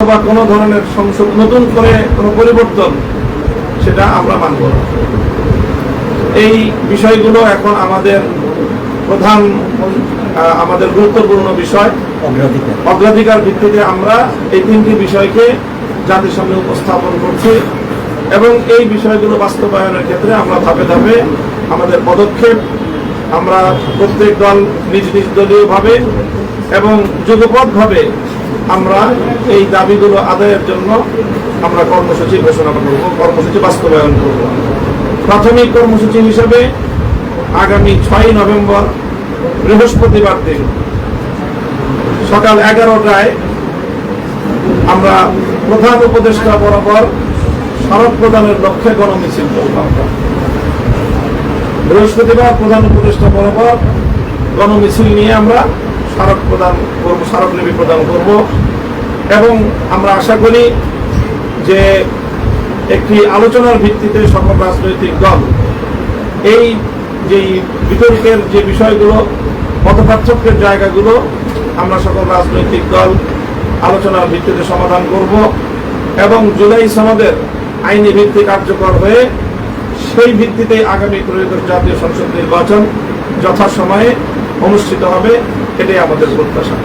বা কোনো ধরনের সংশোধন নতুন করে কোনো পরিবর্তন সেটা আমরা মানব এই বিষয়গুলো এখন আমাদের প্রধান আমাদের গুরুত্বপূর্ণ বিষয়। অগ্রাধিকার। অগ্রাধিকার ভিত্তিতে আমরা এই তিনটি বিষয়কে জাতির সামনে উপস্থাপন করছি এবং এই বিষয়গুলো বাস্তবায়নের ক্ষেত্রে আমরা ধাপে ধাপে আমাদের পদক্ষেপ আমরা প্রত্যেক দল নিজ নিজ দলীয়ভাবে এবং যুগপথভাবে আমরা এই দাবিগুলো আদায়ের জন্য আমরা কর্মসূচি ঘোষণা করব, কর্মসূচি বাস্তবায়ন করব প্রাথমিক কর্মসূচি হিসেবে আগামী ছয় নভেম্বর, বৃহস্পতিবার দিন, সকাল এগারোটায় আমরা প্রধান উপদেষ্টা বরাবর স্মারক প্রদানের লক্ষ্যে গণমিছিল। বৃহস্পতিবার প্রধান উপদেষ্টা বরাবর গণমিছিল নিয়ে আমরা স্মারক প্রদান করব স্মারকলিপি প্রদান করব। এবং আমরা আশা করি যে একটি আলোচনার ভিত্তিতে সকল রাজনৈতিক দল এই যে বিতর্কের যে বিষয়গুলো, মতপার্থক্যের জায়গাগুলো, আমরা সকল রাজনৈতিক দল আলোচনার ভিত্তিতে সমাধান করব এবং জুলাই সনদের আইনি ভিত্তি কার্যকর হয়ে সেই ভিত্তিতে আগামী ত্রয়োদশ জাতীয় সংসদ নির্বাচন যথাসময়ে অনুষ্ঠিত হবে। এটাই আমাদের প্রত্যাশা।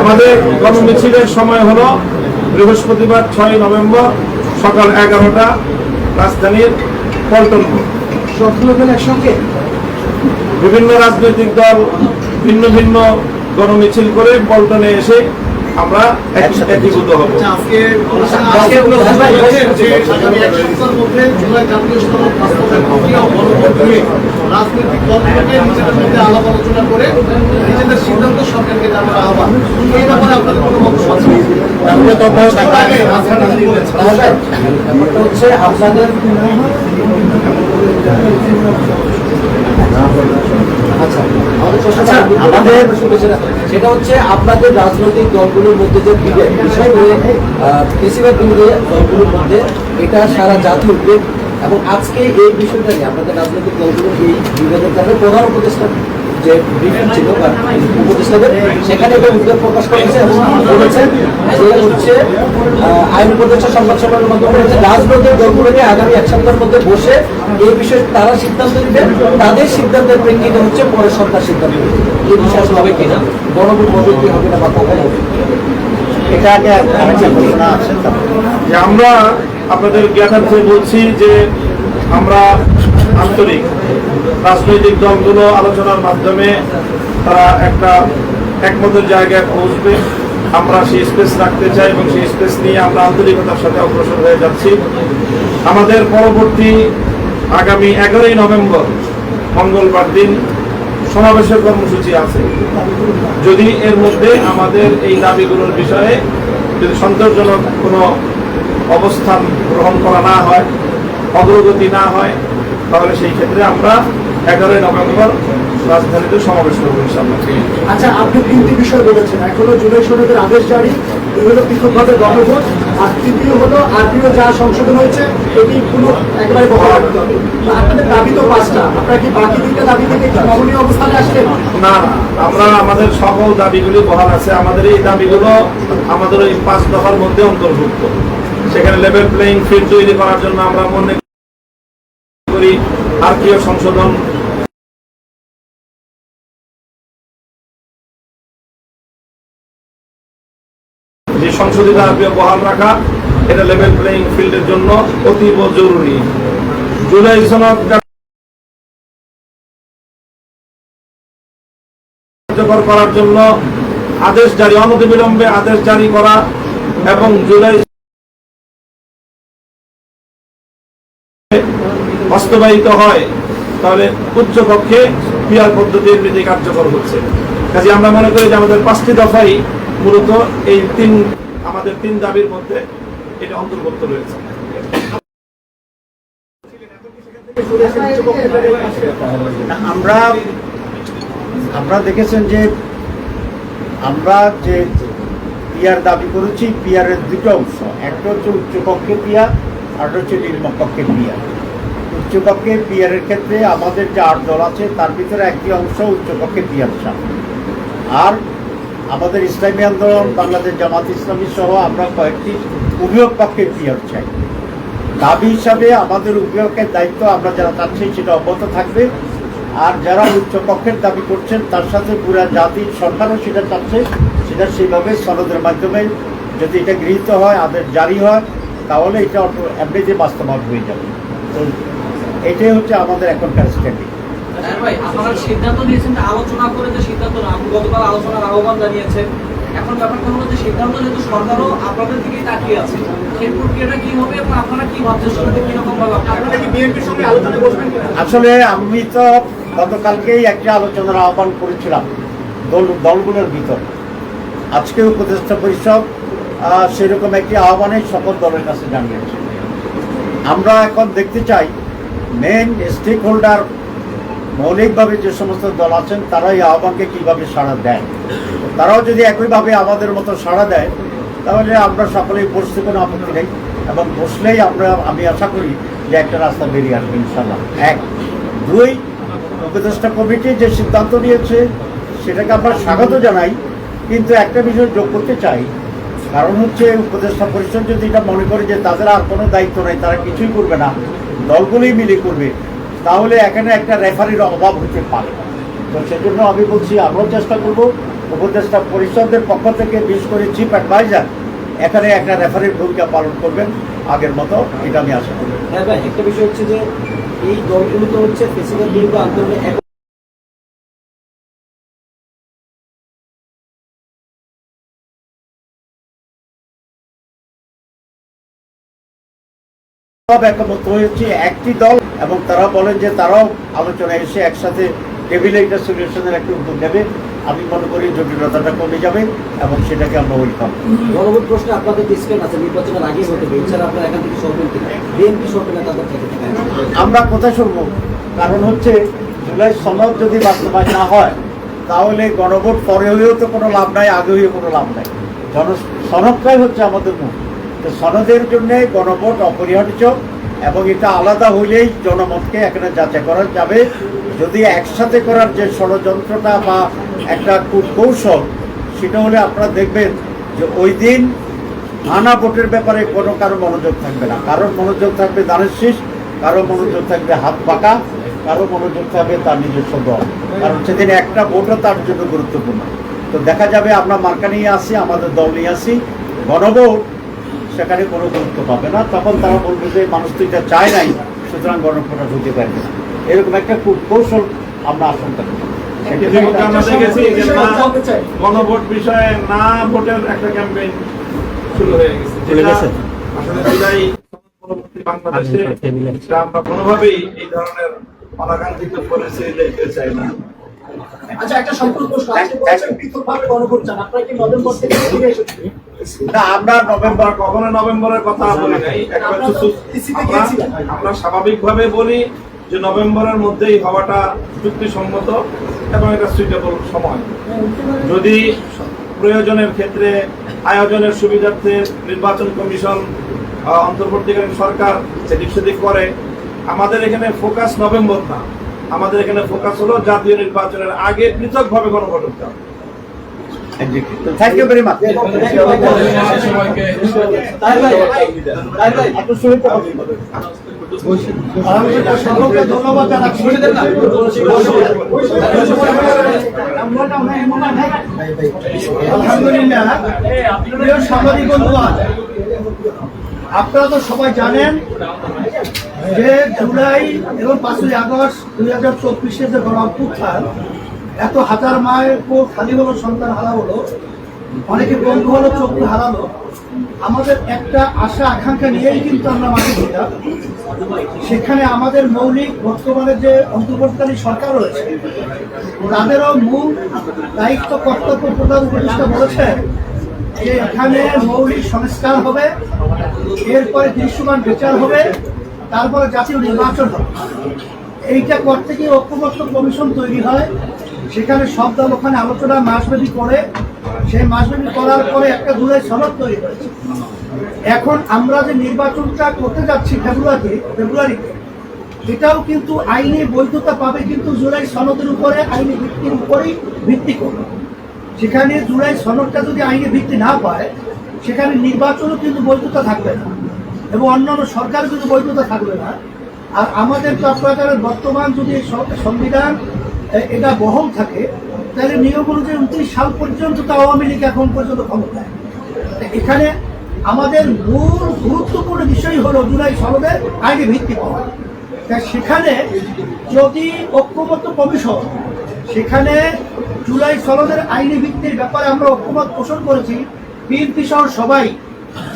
আমাদের গণমিছিলের সময় হলো বৃহস্পতিবার ছয় নভেম্বর সকাল এগারোটা রাজধানীর পল্টন। একসঙ্গে? বিভিন্ন রাজনৈতিক দল ভিন্ন ভিন্ন গণমিছিল করে পল্টনে এসে আমরা একসাথে একীভূত হব। আজকে আজকে যে আগামী এক সপ্তাহের মধ্যে জুলাই জাতীয় সনদ বাস্তবায়ন প্রক্রিয়া গণমাধ্যমে রাজনৈতিক দলগুলোকে নিজেদের মধ্যে আলাপ আলোচনা করে নিজেদের সিদ্ধান্ত সরকারকে জানার আহ্বান। এই ব্যাপারে আপনাদের কোনো মন্তব্য আছে। হচ্ছে আপনাদের আচ্ছা আচ্ছা, আমাদের সেটা হচ্ছে আপনাদের রাজনৈতিক দলগুলোর মধ্যে যে বিষয় করে বেশিরভাগ দলগুলোর মধ্যে এটা সারা জাতি উদ্বেগ। এবং আজকে এই বিষয়টা নিয়ে আপনাদের রাজনৈতিক দলগুলো এই বিভেদের কারণে প্রধান উপদেষ্টা যে ব্রিফিং ছিল উপদেষ্টাদের, সেখানে উদ্বেগ প্রকাশ করেছে বলেছেন যে হচ্ছে আইন উপদেষ্টা সংবাদ মাধ্যমে বলেছে রাজনৈতিক আগামী এক সপ্তাহের মধ্যে বসে এই বিষয়ে তারা সিদ্ধান্ত নেবেন তাদের সিদ্ধান্তের প্রেক্ষিতে হচ্ছে পরে সরকার সিদ্ধান্ত নেবে। এই বিষয় আসলে হবে কিনা, গণভোট হবে হবে না বা কখন হবে? এটা আগে আছে আমরা আপনাদের জ্ঞাতার্থে বলছি যে আমরা আন্তরিক রাজনৈতিক দলগুলো আলোচনার মাধ্যমে তারা একটা একমতের জায়গায় পৌঁছবে। আমরা সেই স্পেস রাখতে চাই এবং সেই স্পেস নিয়ে আমরা আন্তরিকতার সাথে অগ্রসর হয়ে যাচ্ছি। আমাদের পরবর্তী আগামী এগারোই নভেম্বর মঙ্গলবার দিন সমাবেশের কর্মসূচি আছে। যদি এর মধ্যে আমাদের এই দাবিগুলোর বিষয়ে যদি সন্তোষজনক কোনো অবস্থান গ্রহণ করা না হয়, অগ্রগতি না হয়, তাহলে সেই ক্ষেত্রে আমরা এগারোই নভেম্বর রাজধানীতে সমাবেশ করব ইনশাল্লাহ আচ্ছা আপনি তিনটি বিষয় বলেছেন। এক হলো জুলাই সনদের আদেশ জারি দুই হলো পৃথকভাবে গণভোট আর তৃতীয় হলো আরপিও যা সংশোধন হয়েছে এটি পুরো একেবারে বহাল রাখতে হবে আপনাদের দাবি তো পাঁচটা। আপনারা কি বাকি দুইটা দাবি থেকে নমনীয় অবস্থানে আসলেন? না আমরা আমাদের সকল দাবিগুলি বহাল আছে। আমাদের এই দাবিগুলো আমাদের এই পাঁচ দফার মধ্যে অন্তর্ভুক্ত। সেখানে লেভেল প্লেইং ফিল্ড তৈরি করার জন্য আমরা মনে করি আরপিও সংশোধন যে সংশোধিত আরপিও বহাল রাখা, এটা লেভেল প্লেইং ফিল্ডের জন্য অতীব জরুরি। জুলাই সনদ কার্যকর করার জন্য আদেশ জারি, অনতিবিলম্বে আদেশ জারি করা এবং জুলাই বাস্তবায়িত হয়, তাহলে উচ্চ কক্ষে পিয়ার পদ্ধতির নীতি কার্যকর হচ্ছে। কাজে আমরা মনে করি যে আমাদের পাঁচটি দফাই মূলত এই তিন, আমাদের তিন দাবির মধ্যে এটা অন্তর্ভুক্ত রয়েছে। আমরা আমরা দেখেছেন যে আমরা যে পিয়ার দাবি করেছি পিয়ারের দুটো অংশ। একটা হচ্ছে উচ্চ কক্ষে পিয়ার আর হচ্ছে নিম্ন কক্ষে পিয়ার উচ্চ পিয়ারের ক্ষেত্রে আমাদের যে আট দল আছে, তার ভিতরে একটি অংশ উচ্চপক্ষে পিয়ার চান আর আমাদের ইসলামী আন্দোলন, বাংলাদেশ জামাত ইসলামী সহ আমরা কয়েকটি উভয় পক্ষে পিয়ার চাই। দাবি হিসাবে আমাদের উভয়কের দায়িত্ব আমরা যারা চাচ্ছি সেটা অব্যাহত থাকবে। আর যারা উচ্চপক্ষের দাবি করছেন, তার সাথে পুরা জাতির সরকারও সেটা চাচ্ছে। সেটা সেইভাবে সনদের মাধ্যমে যদি এটা গৃহীত হয়, আদেশ জারি হয়, তাহলে এটা এমনিতে বাস্তবায়ন হয়ে যাবে। এটাই হচ্ছে আমাদের এখনকার স্ট্যান্ডিং ভাই আপনারা সিদ্ধান্ত নিয়েছেন আলোচনা করে যে সিদ্ধান্ত আপনি গতকাল আলোচনার আহ্বান জানিয়েছেন। এখন ব্যাপারটা হলো যে সিদ্ধান্ত যেহেতু সরকারও আপনাদের দিকেই তাকিয়ে আছে সেই প্রক্রিয়াটা কি হবে এবং আপনারা কি ভাবছেন শুরুতে কীরকম ভাবে আপনারা কি বিএনপির সঙ্গে আলোচনা বসবেন আসলে আমি তো গতকালকেই একটা আলোচনার আহ্বান করেছিলাম দল দলগুলোর ভিতর। আজকে উপদেষ্টা পরিষদ সেরকম একটি আহ্বানে সকল দলের কাছে জানিয়েছে। আমরা এখন দেখতে চাই মেন স্টেক হোল্ডার মৌলিকভাবে যে সমস্ত দল আছেন তারা এই আহ্বানকে কীভাবে সাড়া দেয়? তারাও যদি একইভাবে আমাদের মতো সাড়া দেয়, তাহলে আমরা সকলেই বসতে কোনো আপত্তি নেই এবং বসলেই আমরা, আমি আশা করি যে একটা রাস্তা বেরিয়ে আসবে ইনশাল্লাহ এক। দুই, উপদেষ্টা কমিটি যে সিদ্ধান্ত নিয়েছে, সেটাকে আমরা স্বাগত জানাই, কিন্তু একটা বিষয় যোগ করতে চাই। কারণ হচ্ছে উপদেষ্টা পরিষদ যদি এটা মনে করে যে তাদের আর কোনো দায়িত্ব নেই, তারা কিছুই করবে না। দলগুলোই মিলে করবে, তাহলে এখানে একটা রেফারির অভাব হতে পারে। তো সেজন্য আমি বলছি, আমরাও চেষ্টা করব, উপদেষ্টা পরিষদের পক্ষ থেকে বিশেষ করে চিফ অ্যাডভাইজার এখানে একটা রেফারির ভূমিকা পালন করবেন আগের মতো, এটা আমি আশা করি। হ্যাঁ একটা বিষয় হচ্ছে যে এই দলগুলো তো হচ্ছে সব একমত হয়েছে একটি দল এবং তারা বলেন যে তারাও আলোচনায় এসে একসাথে টেবিলে একটা সলিউশনের একটা উদ্যোগ নেবে আমি মনে করি জটিলতাটা কমে যাবে এবং সেটাকে আমরা ওয়েলকাম গণভোট প্রশ্নে আপনাদের ডিসকাউন্ট আছে নির্বাচনের আগেই হতে হবে এছাড়া আপনারা এখান থেকে সরবেন কিনা? বিএনপি সরবে না তাদের থেকে আমরা কোথায় শুনব। কারণ হচ্ছে জুলাই সনদ যদি বাস্তবায়ন না হয় তাহলে গণভোট পরে হয়েও তো কোনো লাভ নাই আগে হয়েও কোনো লাভ নাই। জন সনদটাই হচ্ছে আমাদের মুখ তো সনদের জন্য গণভোট অপরিহার্য এবং এটা আলাদা হইলেই জনমতকে এখানে যাচাই করা যাবে। যদি একসাথে করার যে ষড়যন্ত্রটা বা একটা কৌশল সেটা হলে আপনারা দেখবেন যে ওই দিন আনা ভোটের ব্যাপারে কোনো কারও মনোযোগ থাকবে না। কারোর মনোযোগ থাকবে দানের শীষ, কারও মনোযোগ থাকবে হাত পাকা কারও মনোযোগ থাকবে তার নিজস্ব দল। কারণ সেদিন একটা ভোটও তার জন্য গুরুত্বপূর্ণ। তো দেখা যাবে আমরা মার্কা নিয়ে আসি, আমাদের দল নিয়ে আসি। গণভোট সেখানে কোনো গুরুত্ব পাবে না। তখন তারা বলবে যে মানুষ তো এটা চায় নাই সুতরাং গণভোটটা ঢুকতে পারবে না। এরকম একটা খুব কৌশল আমরা আশঙ্কা করি। আমরা দেখেছি যে না গণভোট বিষয়ে না ভোটের একটা ক্যাম্পেইন শুরু হয়ে গেছে। আসলে বাংলাদেশে আমরা কোনোভাবেই এই ধরনের অনাকাঙ্ক্ষিত পরিস্থিতি দেখতে চাই না। আচ্ছা একটা সম্পূর্ণ প্রশ্ন আজকে বলছেন পৃথকভাবে গণভোট চান। আপনারা কি নভেম্বর থেকে ফিরে এসেছেন না আমরা নভেম্বর কখনো নভেম্বরের কথা বলি নাই। আমরা- স্বাভাবিকভাবে বলি যে নভেম্বরের মধ্যেই হওয়াটা যুক্তিসম্মত এবং এটা সুইটেবল সময়। যদি প্রয়োজনের ক্ষেত্রে আয়োজনের সুবিধার্থে নির্বাচন কমিশন অন্তর্বর্তীকালীন সরকার এদিক সেদিক করে আমাদের এখানে ফোকাস নভেম্বর না। আমাদের এখানে ফোকাস হলো জাতীয় নির্বাচনের আগে পৃথকভাবে গণভোট হতে হবে থ্যাংক ইউ ভেরি মাচ ধন্যবাদ আলহামদুলিল্লাহ আপনারা তো সবাই জানেন যে জুলাই এবং পাঁচই আগস্ট দুই হাজার চব্বিশে যে গণ অভ্যুত্থান এত হাজার মায়ের কোল খালি হলো, সন্তান হারা হলো, অনেকে বন্ধু হলো চোখ হারালো। আমাদের একটা আশা, আকাঙ্ক্ষা নিয়েই কিন্তু আমরা মাঠে ছিলাম। সেখানে আমাদের মৌলিক বর্তমানে যে অন্তর্বর্তীকালীন সরকার রয়েছে, তাদেরও মূল দায়িত্ব, কর্তব্য প্রধান উপদেষ্টা বলেছেন যে এখানে মৌলিক সংস্কার হবে, এরপরে দৃশ্যমান বিচার হবে। তারপরে জাতীয় নির্বাচন হবে। এইটা করতে গিয়ে ঐক্যবদ্ধ কমিশন তৈরি হয়। সেখানে সব দল ওখানে আলোচনা মাসব্যাপী করে, সেই মাসব্যাপী করার পরে একটা জুলাই সনদ তৈরি হয়েছে। এখন আমরা যে নির্বাচনটা করতে যাচ্ছি ফেব্রুয়ারিতে ফেব্রুয়ারিতে, এটাও কিন্তু আইনি বৈধতা পাবে কিন্তু জুলাই সনদের উপরে, আইনি ভিত্তির উপরেই ভিত্তি করবে। সেখানে জুলাই সনদটা যদি আইনি ভিত্তি না পায়, সেখানে নির্বাচনও কিন্তু বৈধতা থাকবে না। এবং অন্যান্য সরকার কিন্তু বৈধতা থাকবে না। আর আমাদের চট্টগ্রামের বর্তমান যদি সংবিধান এটা বহল থাকে, তাহলে নিয়ম অনুযায়ী উনত্রিশ সাল পর্যন্ত তো আওয়ামী লীগ এখন পর্যন্ত ক্ষমতায়। এখানে আমাদের মূল গুরুত্বপূর্ণ বিষয় হলো জুলাই সনদের আইনি ভিত্তি পাওয়া। তা সেখানে যদি ঐক্যমত্য কমিশন, সেখানে জুলাই সনদের আইনি ভিত্তির ব্যাপারে আমরা ঐক্যমত পোষণ করেছি, বিএনপি সহ সবাই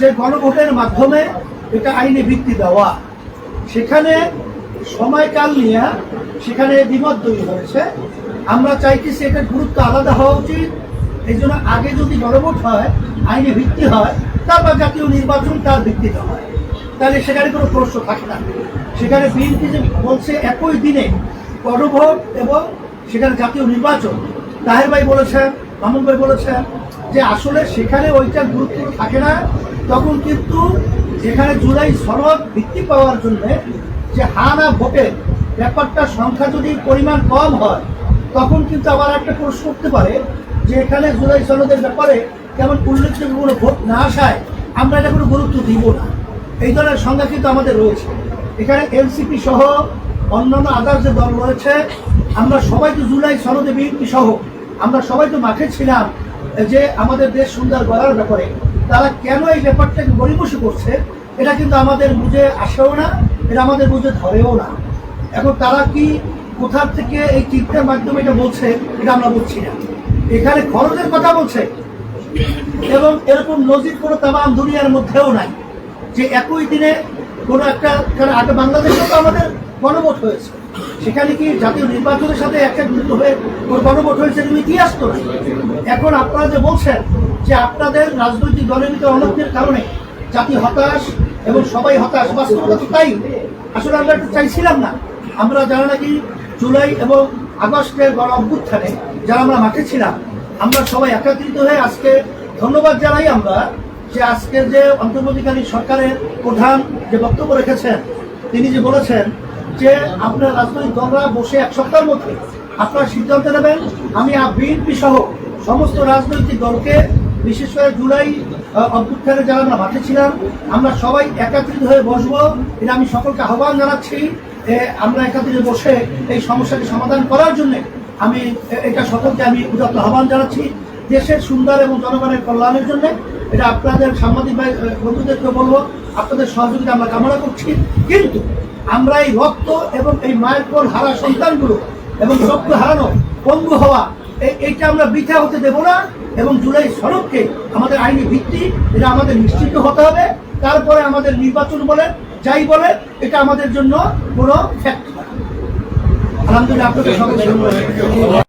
যে গণভোটের মাধ্যমে এটা আইনি ভিত্তি দেওয়া। সেখানে সময়কাল নিয়ে সেখানে দ্বিমত তৈরি হয়েছে। আমরা চাইতেছি এটার গুরুত্ব আলাদা হওয়া উচিত। এই জন্য আগে যদি গণভোট হয়, আইনি ভিত্তি হয়, তারপর জাতীয় নির্বাচন তার ভিত্তিতে হয়। তাহলে সেখানে কোনো প্রশ্ন থাকে না। সেখানে বিএনপি যে বলছে একই দিনে গণভোট এবং সেখানে জাতীয় নির্বাচন। তাহের ভাই বলেছেন, মামুন ভাই বলেছেন যে আসলে সেখানে ওইটার গুরুত্ব থাকে না। তখন কিন্তু যেখানে জুলাই সনদ ভিত্তি পাওয়ার জন্য যে হা না ভোটের ব্যাপারটা সংখ্যা যদি পরিমাণ কম হয়, তখন কিন্তু আবার একটা প্রশ্ন উঠতে পারে যে এখানে জুলাই সনদের ব্যাপারে কেমন উল্লেখযোগ্য কোনো ভোট না আসায় আমরা এটা কোনো গুরুত্ব দিব না। এই ধরনের সংজ্ঞা কিন্তু আমাদের রয়েছে। এখানে এনসিপি সহ অন্যান্য আদার যে দল রয়েছে, আমরা সবাই তো জুলাই সনদে বিএনপি সহ, আমরা সবাই তো মাঠে ছিলাম যে আমাদের দেশ সুন্দর করার ব্যাপারে। তারা কেন এই ব্যাপারটাকে গরিবসী করছে, এটা কিন্তু আমাদের বুঝে আসেও না, এটা আমাদের বুঝে ধরেও না। এখন তারা কি কোথা থেকে এই চিন্তার মাধ্যমে এটা বলছে, এটা আমরা বুঝছি না। এখানে খরচের কথা বলছে, এবং এরকম নজির কোনো তামাম দুনিয়ার মধ্যেও নাই যে একই দিনে কোনো একটা, কারণ আগে বাংলাদেশেও তো আমাদের গণভোট হয়েছে। সেখানে কি জাতীয় নির্বাচনের সাথে একটা যুক্ত হয়ে গণভোট হয়েছে এরকম ইতিহাস তো। এখন আপনারা যে বলছেন যে আপনাদের রাজনৈতিক দলের ভিতরে অনৈক্যের কারণে জাতি হতাশ এবং সবাই হতাশ, বাস্তবতা তো তাই। আসলে আমরা এটা চাইছিলাম না। আমরা যারা নাকি জুলাই এবং আগস্টের গণ অভ্যুত্থানে, যারা আমরা মাঠে ছিলাম, আমরা সবাই একত্রিত হয়ে আজকে ধন্যবাদ জানাই আমরা। যে আজকের যে অন্তর্বর্তীকালীন সরকারের প্রধান যে বক্তব্য রেখেছেন, তিনি যে বলেছেন যে আপনার রাজনৈতিক দলরা বসে এক সপ্তাহের মধ্যে আপনারা সিদ্ধান্ত নেবেন। আমি বিএনপি সহ সমস্ত রাজনৈতিক দলকে বিশেষ করে জুলাই অভ্যুত্থানে যারা আমরা মাঠে ছিলাম, আমরা সবাই একাত্রিত হয়ে বসবো। এটা আমি সকলকে আহ্বান জানাচ্ছি আমরা একত্রিত বসে এই সমস্যাকে সমাধান করার জন্য আমি এটা সকলকে আমি উদাত্ত আহ্বান জানাচ্ছি। দেশের সুন্দর এবং জনগণের কল্যাণের জন্য এটা আপনাদের সাংবাদিক ভাই বন্ধুদেরকে বলব, আপনাদের সহযোগিতা আমরা কামনা করছি। কিন্তু আমরা এই রক্ত এবং এই মায়ের কোল হারা সন্তানগুলো এবং চক্ষু হারানো পঙ্গু হওয়া এই- এইটা আমরা বৃথা হতে দেব না এবং জুলাই সড়ককে আমাদের আইনি ভিত্তি, এটা আমাদের নিশ্চিত হতে হবে। তারপরে আমাদের নির্বাচন বলে যাই বলে এটা আমাদের জন্য কোনো ফ্যাক্ট আলহামদুলিল্লাহ, আপনাদের সকলকে